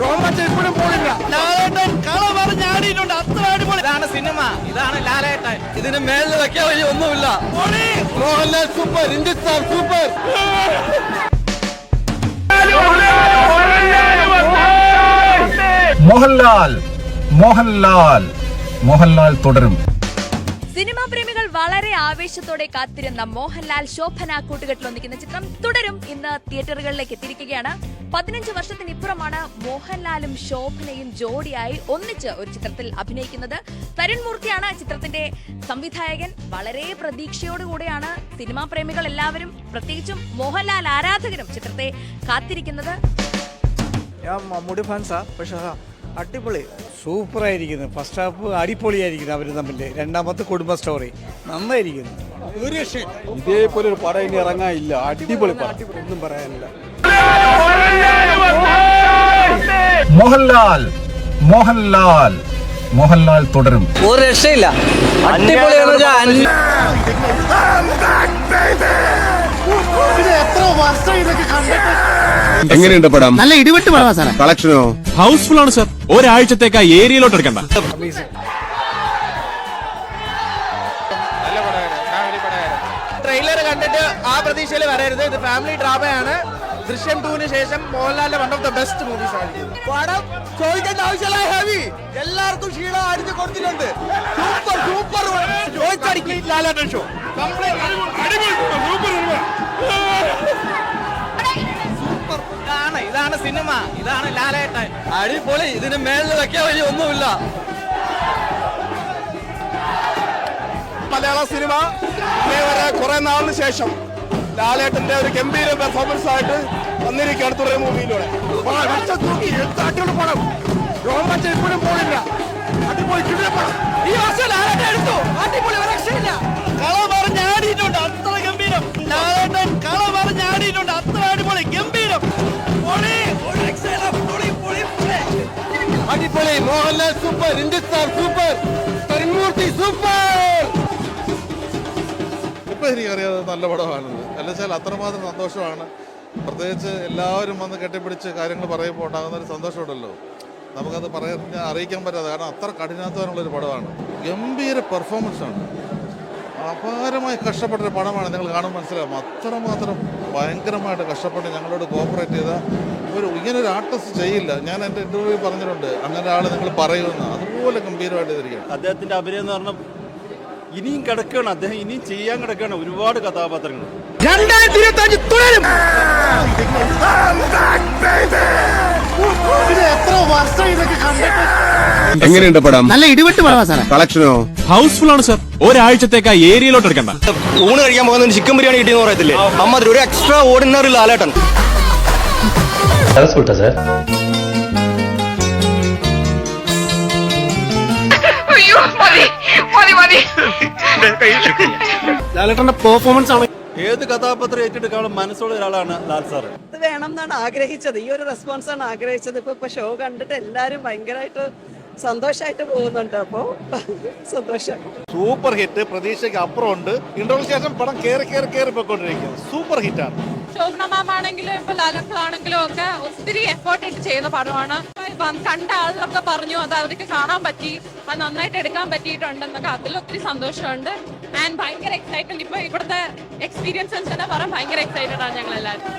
രോമച്ച ഇപ്പോഴും ലാലേട്ടൻ കള അത്ര അടിപൊളി. ഇതാണ് സിനിമ. ഇതാണ് ലാലേട്ടൻ. ഇതിന് മേളിൽ വെക്കാൻ വഴി ഒന്നുമില്ല. Mohanlal super Hindustan super. Mohanlal Mohanlal Mohanlal തുടരും. സിനിമാ പ്രേമികൾ വളരെ ആവേശത്തോടെ കാത്തിരുന്ന മോഹൻലാൽ ശോഭന കൂട്ടുകെട്ടിൽ ഒന്നിക്കുന്ന ചിത്രം തുടരും. ഇന്ന് തിയേറ്ററുകളിലേക്ക് എത്തിയിരിക്കുകയാണ്. പതിനഞ്ച് വർഷത്തിനിപ്പുറമാണ് മോഹൻലാലും ശോഭനയും ജോഡിയായി ഒന്നിച്ച് ഒരു ചിത്രത്തിൽ അഭിനയിക്കുന്നത്. തരുൺ മൂർത്തിയാണ് ചിത്രത്തിന്റെ സംവിധായകൻ. വളരെ പ്രതീക്ഷയോടുകൂടെയാണ് സിനിമാ പ്രേമികൾ എല്ലാവരും പ്രത്യേകിച്ചും മോഹൻലാൽ ആരാധകരും ചിത്രത്തെ കാത്തിരിക്കുന്നത്. മമ്മൂടി ഫാൻസാ. അടിപൊളി. സൂപ്പറായിരിക്കുന്നു. ഫസ്റ്റ് ഹാഫ് അടിപൊളിയായിരിക്കുന്നു അവർ തമ്മിൽ രണ്ടാമത്തെ കുടുംബ സ്റ്റോറി നന്നായിരിക്കുന്നു. ഒരു രക്ഷയും ഇതേപോലെ ഒരു പടം ഇനി ഇറങ്ങാനില്ല അടിപൊളി പടം. ഒന്നും പറയാനില്ല. മോഹൻലാൽ മോഹൻലാൽ മോഹൻലാൽ തുടരും. ഒരു രക്ഷയില്ല. അടിപൊളിയാണ് എങ്ങനെയുണ്ട് പടം? നല്ല ഇടിവെട്ട് പടമാ സാറേ. കളക്ഷനോ ഹൗസ്ഫുൾ ആണ് സർ ഒരാഴ്ചത്തേക്ക് ആ ഏരിയയിലോട്ട് എടുക്കണ്ട. ട്രെയിലർ കണ്ടിട്ട് ആ പ്രതീക്ഷയിൽ വരരുത്. ഇത് ഫാമിലി ഡ്രാമയാണ് ദൃശ്യം ടൂവിന് ശേഷം മോഹൻലാലിന്റെ one of the best movies ആണ് പടം ചോദിക്കേണ്ട ആവശ്യമില്ല ഹെവി എല്ലാവർക്കും ക്ഷീണം അടിച്ചു കൊടുത്തിട്ടുണ്ട്. സൂപ്പർ സൂപ്പർ ചോദിച്ചടിക്ക്. ലാലേട്ടൻ ഷോ ഇതാണ് ഇതാണ് സിനിമ. ഇതാണ് ലാലേട്ടൻ. അടിപൊളി. ഇതിന് മേളിൽ വെക്കാൻ വഴി ഒന്നുമില്ല. മലയാള സിനിമ ഇതേവരെ വരെ കുറെ നാളിന് ശേഷം ലാലേട്ടന്റെ ഒരു ഗംഭീര പെർഫോമൻസ് ആയിട്ട് വന്നിരിക്കുകയാണ് തുടർ മൂവിയിലൂടെ. അടിപൊളി പോണം ഇപ്പോഴും പോണില്ല. അടിപൊളി ഈ വർഷം ലാലേട്ടൻ എടുത്തു. അടിപൊളി ഒരു രക്ഷയില്ല. അടിപൊളി Mohanlal super Hindustan super Tharun Moorthy super. ഇപ്പൊ എനിക്കറിയാതെ നല്ല പടമാണെന്ന്. അല്ലെച്ചാൽ അത്രമാത്രം സന്തോഷമാണ്. പ്രത്യേകിച്ച് എല്ലാവരും വന്ന് കെട്ടിപ്പിടിച്ച് കാര്യങ്ങൾ പറയുമ്പോൾ ഉണ്ടാകുന്ന ഒരു സന്തോഷമുണ്ടല്ലോ. നമുക്കത് പറയാൻ അറിയിക്കാൻ പറ്റാതെ. കാരണം അത്ര കഠിനാധ്വാനമുള്ളൊരു പടമാണ്. ഗംഭീര പെർഫോമൻസ് ആണ്. അപാരമായി കഷ്ടപ്പെട്ടൊരു പണമാണ് നിങ്ങൾ കാണുമ്പോൾ മനസ്സിലാവും. അത്രമാത്രം ഭയങ്കരമായിട്ട് കഷ്ടപ്പെട്ട് ഞങ്ങളോട് കോപ്പറേറ്റ് ചെയ്ത ഒരു ഇങ്ങനൊരു ആർട്ടിസ്റ്റ് ചെയ്യില്ല. ഞാൻ എന്റെ ഇന്റർവ്യൂ പറഞ്ഞിട്ടുണ്ട്. അങ്ങനെ ആൾ നിങ്ങൾ പറയുമെന്ന്. അതുപോലെ ഗംഭീരമായിട്ട് ഇതിരിക്കുകയാണ് അദ്ദേഹത്തിന്റെ അഭിനയം എന്ന് പറഞ്ഞാൽ ഇനിയും കിടക്കുകയാണ്. അദ്ദേഹം ഇനിയും ചെയ്യാൻ കിടക്കുകയാണ്. ഒരുപാട് കഥാപാത്രങ്ങൾ. രണ്ടായിരത്തി ഇരുപത്തി അഞ്ച് തുടരും എത്ര വർഷം ഇതൊക്കെ കണ്ടിട്ട് എങ്ങനെയുണ്ട് പടം? നല്ല ഇടിവെട്ട് പടമാ സാറേ. കളക്ഷനോ ഹൗസ്ഫുൾ ആണ് സർ. ഒരാഴ്ചത്തേക്ക് ആ ഏരിയയിലോട്ട് എടുക്കണ്ട. ഊണ് കഴിക്കാൻ പോകുന്ന ചിക്കൻ ബിരിയാണി കിട്ടിയെന്ന് പറയത്തില്ലേ? അമ്മ ഒരു എക്സ്ട്രാ ഓർഡിനറി ലാലേട്ടൻ ലാലേട്ടന്റെ പെർഫോമൻസ് ആണ്. ഏത് കഥാപാത്രം ഏറ്റെടുക്കാനുള്ള മനസ്സുള്ള ഒരാളാണ് ലാൽ സാർ ഇത് വേണം എന്നാണ് ആഗ്രഹിച്ചത്. ഈ ഒരു റെസ്പോൺസ് ആണ് ആഗ്രഹിച്ചത്. ഇപ്പൊ ഇപ്പൊ ഷോ കണ്ടിട്ട് എല്ലാരും ഭയങ്കരമായിട്ട് സന്തോഷമായിട്ട് പോകുന്നുണ്ട് അപ്പോ. സന്തോഷം. സൂപ്പർ ഹിറ്റ് പ്രതീക്ഷയ്ക്ക് അപ്പുറമുണ്ട്. ഇന്റർവ്യൂ ശേഷം പടം കേറി കേറി കേറി പോയിക്കൊണ്ടിരിക്കുന്നത് സൂപ്പർ ഹിറ്റാണ്. ശോഭന മാം ആണെങ്കിലും ഇപ്പൊ ലാലക്കളാണെങ്കിലും ഒക്കെ ഒത്തിരി എഫേർട്ട് ഇട്ട് ചെയ്യുന്ന പടമാണ്. കണ്ട ആളുകളൊക്കെ പറഞ്ഞു അത് അവർക്ക് കാണാൻ പറ്റി അത് നന്നായിട്ട് എടുക്കാൻ പറ്റിയിട്ടുണ്ടെന്നൊക്കെ അതിൽ ഒത്തിരി സന്തോഷമുണ്ട്. ആൻഡ് ഭയങ്കര എക്സൈറ്റഡ് ഇപ്പൊ ഇവിടുത്തെ എക്സ്പീരിയൻസസ് തന്നെ പറയാൻ ഭയങ്കര എക്സൈറ്റഡ് ആണ് ഞങ്ങൾ എല്ലാവരും